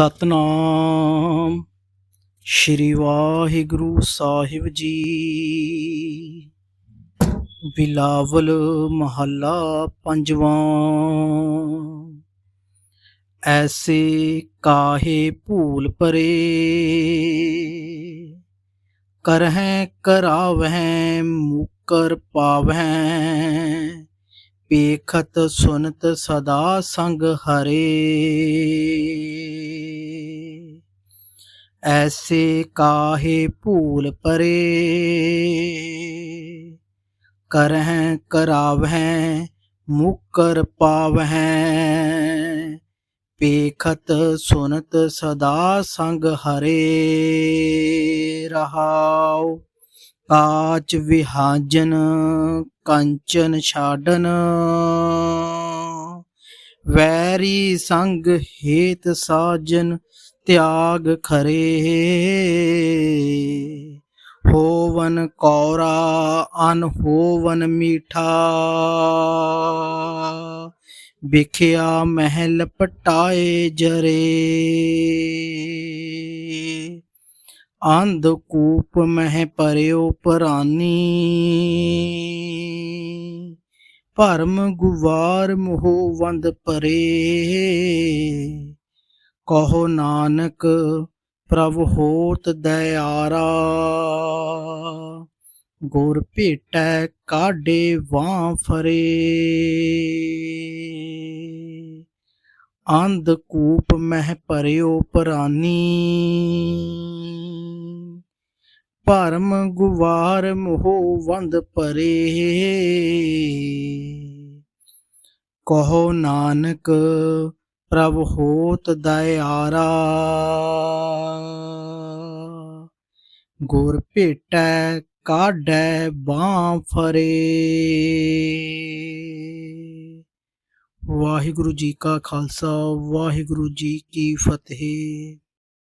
ਸਤਨਾਮ। ਸ਼੍ਰੀ ਵਾਹਿਗੁਰੂ ਸਾਹਿਬ ਜੀ। ਬਿਲਾਵਲ ਮਹੱਲਾ ਪੰਜਵਾਂ। ਐਸੇ ਕਾਹੇ ਭੂਲ ਪਰੇ। ਕਰਹਿ ਕਰਾਵਹਿ, ਮੁਕਰ ਪਾਵਹਿ। ਪੇਖਤ ਸੁਨਤ ਸਦਾ ਸੰਗ ਹਰੇ। ਐਸੇ ਕਾਹੇ ਭੂਲ ਪਰੇ। ਕਰਹਿ ਕਰਾਵਹਿ, ਮੁਕਰ ਪਾਵਹਿ। ਪੇਖਤ ਸੁਨਤ ਸਦਾ ਸੰਗ ਹਰੇ ਰਹਾਉ। ਕਾਚ ਵਿਹਾਜਨ, ਕੰਚਨ ਛਾਡਨ। ਵੈਰੀ ਸੰਗ ਹੇਤ ਸਾਜਨ ਤਿਆਗ ਖਰੇ। ਹੋਵਨ ਕੌਰਾ, ਅਨ ਹੋਵਨ ਮੀਠਾ। ਵਿਖਿਆ ਮਹਿਲ ਪਟਾਏ ਜਰੇ। ਅੰਧ ਕੂਪ ਮਹਿ ਪਰਿਓ ਪਰਾਨੀ। ਭਰਮ ਗੁਵਾਰ ਮੋਹ ਵੰਦ ਪਰੇ। ਕਹੋ ਨਾਨਕ, ਪ੍ਰਭ ਹੋਤ ਦਇਆਰਾ। ਗੁਰ ਭੇਟੈ ਕਾਢੇ ਵਾਂ ਫਰੇ। ਅੰਧ ਕੂਪ ਮਹਿ ਪਰਿਓ ਪ੍ਰਾਨੀ। ਭਰਮ ਗੁਵਾਰ ਮੋਹ ਵੰਦ ਪਰੇ ਕਹੋ ਨਾਨਕ ਪ੍ਰਭ ਹੋਤ ਦਇਆਰਾ। ਗੁਰ ਭੇਟੈ ਕਾਢੈ ਬਾਹ ਫਰੇ। ਵਾਹਿਗੁਰੂ ਜੀ ਕਾ ਖਾਲਸਾ, ਵਾਹਿਗੁਰੂ ਜੀ ਕੀ ਫਤਿਹ।